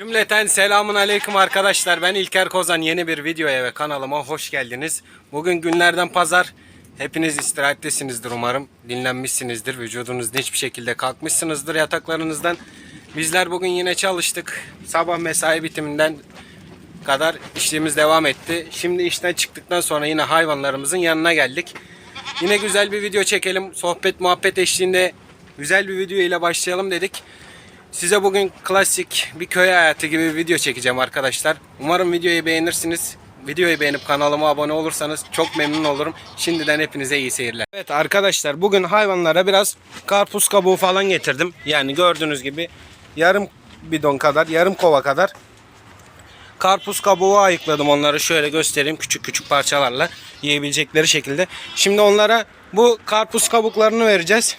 Cümleten selamun aleyküm arkadaşlar. Ben İlker Kozan. Yeni bir videoya ve kanalıma hoş geldiniz. Bugün günlerden pazar. Hepiniz istirahattesinizdir umarım. Dinlenmişsinizdir. Vücudunuz hiçbir şekilde kalkmışsınızdır yataklarınızdan. Bizler bugün yine çalıştık. Sabah mesai bitiminden kadar işimiz devam etti. Şimdi işten çıktıktan sonra yine hayvanlarımızın yanına geldik. Yine güzel bir video çekelim. Sohbet muhabbet eşliğinde güzel bir video ile başlayalım dedik. Size bugün klasik bir köy hayatı gibi bir video çekeceğim arkadaşlar. Umarım videoyu beğenirsiniz. Videoyu beğenip kanalıma abone olursanız çok memnun olurum. Şimdiden hepinize iyi seyirler. Evet arkadaşlar bugün hayvanlara biraz karpuz kabuğu falan getirdim. Yani gördüğünüz gibi yarım bidon kadar, yarım kova kadar karpuz kabuğu ayıkladım onları şöyle göstereyim küçük küçük parçalarla yiyebilecekleri şekilde. Şimdi onlara bu karpuz kabuklarını vereceğiz.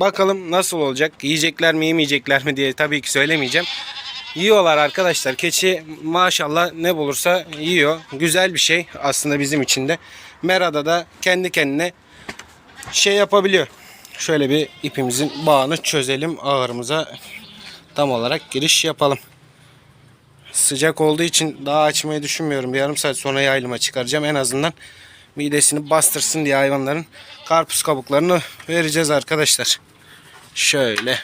Bakalım nasıl olacak? Yiyecekler mi yemeyecekler mi diye tabii ki söylemeyeceğim. Yiyorlar arkadaşlar. Keçi maşallah ne bulursa yiyor. Güzel bir şey aslında bizim için de. Merada da kendi kendine şey yapabiliyor. Şöyle bir ipimizin bağını çözelim. Ağırımıza tam olarak giriş yapalım. Sıcak olduğu için daha açmayı düşünmüyorum. Bir yarım saat sonra yaylıma çıkaracağım. En azından midesini bastırsın diye hayvanların karpuz kabuklarını vereceğiz arkadaşlar. Şöyle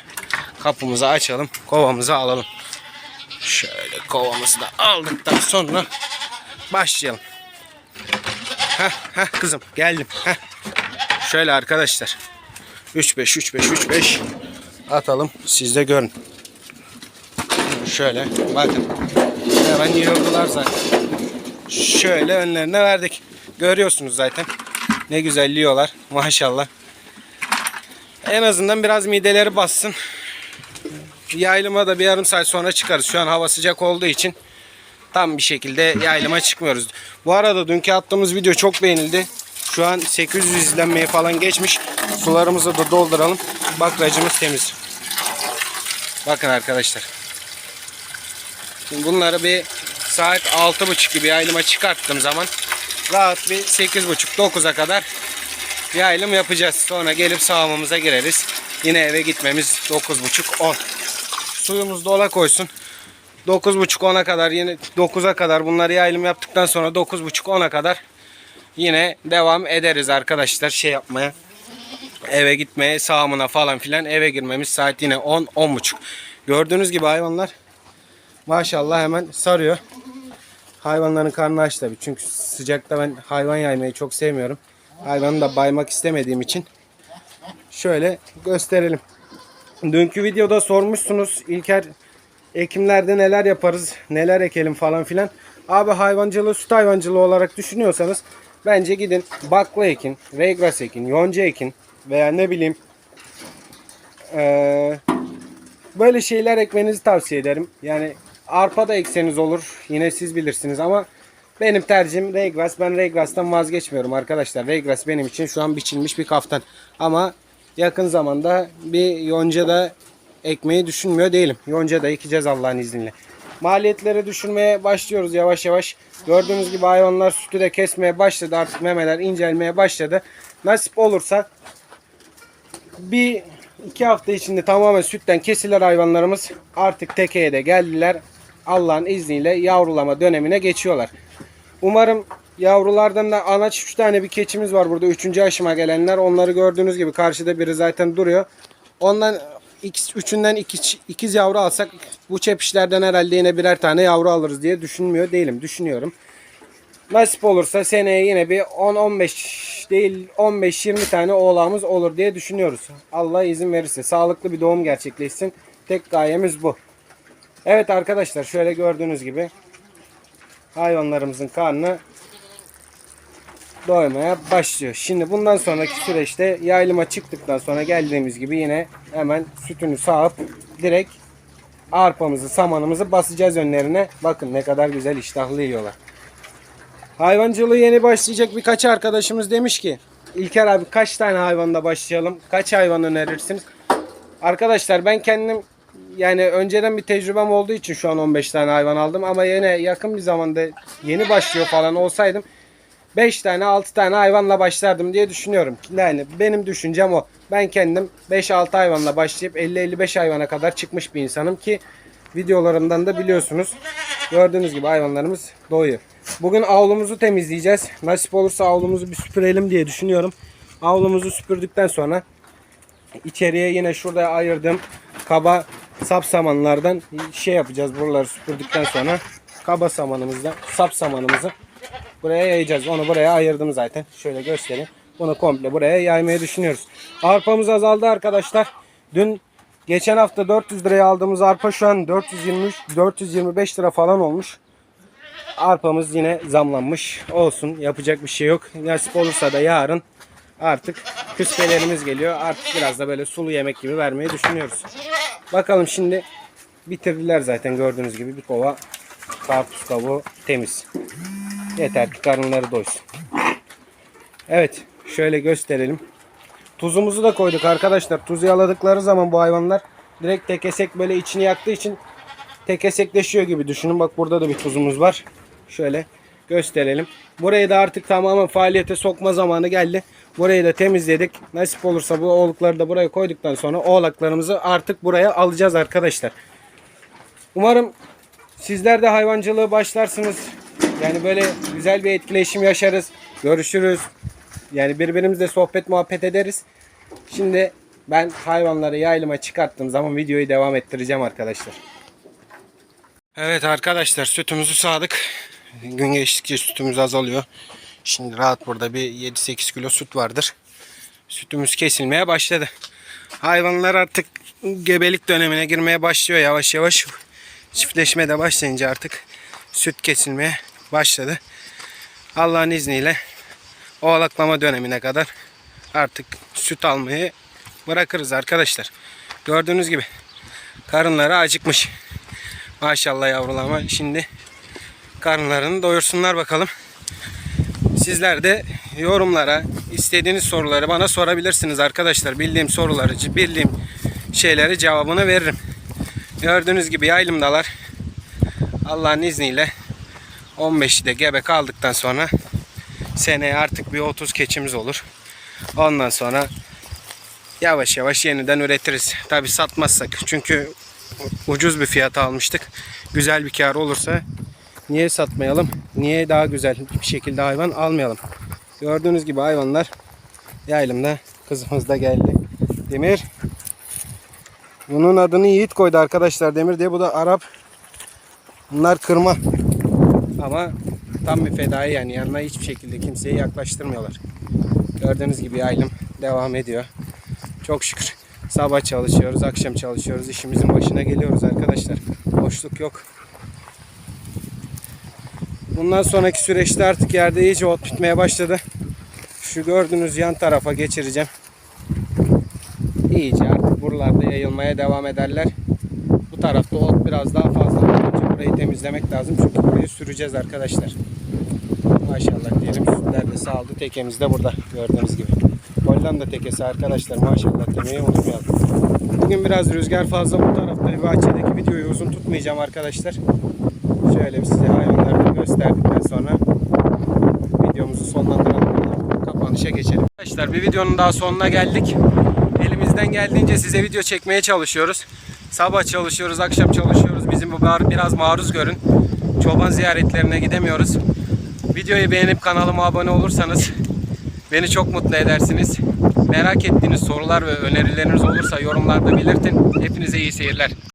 kapımızı açalım. Kovamızı alalım. Şöyle kovamızı da aldıktan sonra başlayalım. Heh, heh kızım geldim. Heh. Şöyle arkadaşlar. 3-5 3-5 3-5 atalım. Siz de görün. Şöyle bakın. Hemen yığıldılar zaten. Şöyle önlerine verdik. Görüyorsunuz zaten. Ne güzel yiyorlar. Maşallah. En azından biraz mideleri bassın. Yaylıma da bir yarım saat sonra çıkarız. Şu an hava sıcak olduğu için tam bir şekilde yaylıma çıkmıyoruz. Bu arada dünkü attığımız video çok beğenildi. Şu an 800 izlenmeye falan geçmiş. Sularımızı da dolduralım. Bakracımız temiz. Bakın arkadaşlar. Şimdi bunları bir saat 6.30 gibi yaylıma çıkarttığım zaman rahat bir 8.30-9'a kadar yaylım yapacağız. Sonra gelip sağımımıza gireriz. Yine eve gitmemiz 9.30-10. Suyumuz dola koysun. 9.30-10'a kadar yine 9'a kadar bunları yaylım yaptıktan sonra 9.30-10'a kadar yine devam ederiz arkadaşlar şey yapmaya. Eve gitmeye sağımına falan filan eve girmemiz saat yine 10-10.30. Gördüğünüz gibi hayvanlar maşallah hemen sarıyor. Hayvanların karnı aç tabii. Çünkü sıcakta ben hayvan yaymayı çok sevmiyorum. Hayvanı da baymak istemediğim için. Şöyle gösterelim. Dünkü videoda sormuşsunuz İlker ekimlerde neler yaparız, neler ekelim falan filan. Abi hayvancılığı süt hayvancılığı olarak düşünüyorsanız bence gidin bakla ekin, regras ekin, yonca ekin veya ne bileyim eee, böyle şeyler ekmenizi tavsiye ederim. Yani arpa da ekseniz olur. Yine siz bilirsiniz ama benim tercihim Regras. Ben Regras'tan vazgeçmiyorum arkadaşlar. Regras benim için şu an biçilmiş bir kaftan. Ama yakın zamanda bir yonca da ekmeyi düşünmüyor değilim. Yonca da ekeceğiz Allah'ın izniyle. Maliyetleri düşürmeye başlıyoruz yavaş yavaş. Gördüğünüz gibi hayvanlar sütü de kesmeye başladı. Artık memeler incelmeye başladı. Nasip olursa bir iki hafta içinde tamamen sütten kesilen hayvanlarımız artık tekeye de geldiler. Allah'ın izniyle yavrulama dönemine geçiyorlar. Umarım yavrulardan da anaç 3 tane bir keçimiz var burada. 3. aşıma gelenler. Onları gördüğünüz gibi karşıda biri zaten duruyor. Ondan ikiz, üçünden iki, ikiz yavru alsak bu çepişlerden herhalde yine birer tane yavru alırız diye düşünmüyor değilim. Düşünüyorum. Nasip olursa seneye yine bir 10-15 değil 15-20 tane oğlağımız olur diye düşünüyoruz. Allah izin verirse sağlıklı bir doğum gerçekleşsin. Tek gayemiz bu. Evet arkadaşlar şöyle gördüğünüz gibi hayvanlarımızın karnı doymaya başlıyor. Şimdi bundan sonraki süreçte yaylıma çıktıktan sonra geldiğimiz gibi yine hemen sütünü sağıp direkt arpamızı samanımızı basacağız önlerine. Bakın ne kadar güzel iştahlı yiyorlar. Hayvancılığı yeni başlayacak birkaç arkadaşımız demiş ki İlker abi kaç tane hayvanla başlayalım? Kaç hayvan önerirsiniz? Arkadaşlar ben kendim yani önceden bir tecrübem olduğu için şu an 15 tane hayvan aldım ama yine yakın bir zamanda yeni başlıyor falan olsaydım 5 tane 6 tane hayvanla başlardım diye düşünüyorum. Yani benim düşüncem o. Ben kendim 5-6 hayvanla başlayıp 50-55 hayvana kadar çıkmış bir insanım ki videolarımdan da biliyorsunuz. Gördüğünüz gibi hayvanlarımız doyuyor. Bugün avlumuzu temizleyeceğiz. Nasip olursa avlumuzu bir süpürelim diye düşünüyorum. Avlumuzu süpürdükten sonra içeriye yine şurada ayırdığım kaba sap samanlardan şey yapacağız. Buraları süpürdükten sonra kaba samanımızda sap samanımızı buraya yayacağız. Onu buraya ayırdım zaten. Şöyle göstereyim. Bunu komple buraya yaymayı düşünüyoruz. Arpamız azaldı arkadaşlar. Dün geçen hafta 400 liraya aldığımız arpa şu an 423 425 lira falan olmuş. Arpamız yine zamlanmış. Olsun yapacak bir şey yok. Nasip olursa da yarın artık küspelerimiz geliyor. Artık biraz da böyle sulu yemek gibi vermeyi düşünüyoruz. Bakalım şimdi bitirdiler zaten gördüğünüz gibi bir kova karpuz kabuğu temiz. Yeter ki karınları doysun. Evet şöyle gösterelim. Tuzumuzu da koyduk arkadaşlar. Tuzu yaladıkları zaman bu hayvanlar direkt tekesek böyle içini yaktığı için tekesekleşiyor gibi düşünün. Bak burada da bir tuzumuz var. Şöyle gösterelim. Burayı da artık tamamen faaliyete sokma zamanı geldi. Burayı da temizledik. Nasip olursa bu oğlukları da buraya koyduktan sonra oğlaklarımızı artık buraya alacağız arkadaşlar. Umarım sizler de hayvancılığı başlarsınız. Yani böyle güzel bir etkileşim yaşarız. Görüşürüz. Yani birbirimizle sohbet muhabbet ederiz. Şimdi ben hayvanları yaylıma çıkarttığım zaman videoyu devam ettireceğim arkadaşlar. Evet arkadaşlar sütümüzü sağdık. Gün geçtikçe sütümüz azalıyor. Şimdi rahat burada bir 7-8 kilo süt vardır. Sütümüz kesilmeye başladı. Hayvanlar artık gebelik dönemine girmeye başlıyor yavaş yavaş. Çiftleşmeye de başlayınca artık süt kesilmeye başladı. Allah'ın izniyle oğlaklama dönemine kadar artık süt almayı bırakırız arkadaşlar. Gördüğünüz gibi karınları acıkmış. Maşallah yavrulama. Şimdi karınlarını doyursunlar bakalım. Sizler de yorumlara istediğiniz soruları bana sorabilirsiniz arkadaşlar. Bildiğim soruları, bildiğim şeyleri cevabını veririm. Gördüğünüz gibi yaylımdalar. Allah'ın izniyle 15'i de gebe kaldıktan sonra seneye artık bir 30 keçimiz olur. Ondan sonra yavaş yavaş yeniden üretiriz. Tabi satmazsak çünkü ucuz bir fiyata almıştık. Güzel bir kar olursa niye satmayalım? Niye daha güzel bir şekilde hayvan almayalım? Gördüğünüz gibi hayvanlar yaylımda kızımız da geldi. Demir. Bunun adını Yiğit koydu arkadaşlar Demir diye. Bu da Arap. Bunlar kırma. Ama tam bir fedai yani yanına hiçbir şekilde kimseyi yaklaştırmıyorlar. Gördüğünüz gibi yaylım devam ediyor. Çok şükür. Sabah çalışıyoruz, akşam çalışıyoruz. işimizin başına geliyoruz arkadaşlar. Boşluk yok. Bundan sonraki süreçte artık yerde iyice ot bitmeye başladı. Şu gördüğünüz yan tarafa geçireceğim. İyice artık buralarda yayılmaya devam ederler. Bu tarafta ot biraz daha fazla. Önce burayı temizlemek lazım çünkü burayı süreceğiz arkadaşlar. Maşallah diyelim sütler de sağladı. Tekemiz de burada gördüğünüz gibi. Hollanda tekesi arkadaşlar maşallah demeyi unutmayalım. Bugün biraz rüzgar fazla bu tarafta bahçedeki videoyu uzun tutmayacağım arkadaşlar. Şöyle size hayvanları gösterdikten sonra videomuzu sonlandıralım. Kapanışa geçelim. Arkadaşlar bir videonun daha sonuna geldik. Elimizden geldiğince size video çekmeye çalışıyoruz. Sabah çalışıyoruz, akşam çalışıyoruz. Bizim bu biraz maruz görün. Çoban ziyaretlerine gidemiyoruz. Videoyu beğenip kanalıma abone olursanız beni çok mutlu edersiniz. Merak ettiğiniz sorular ve önerileriniz olursa yorumlarda belirtin. Hepinize iyi seyirler.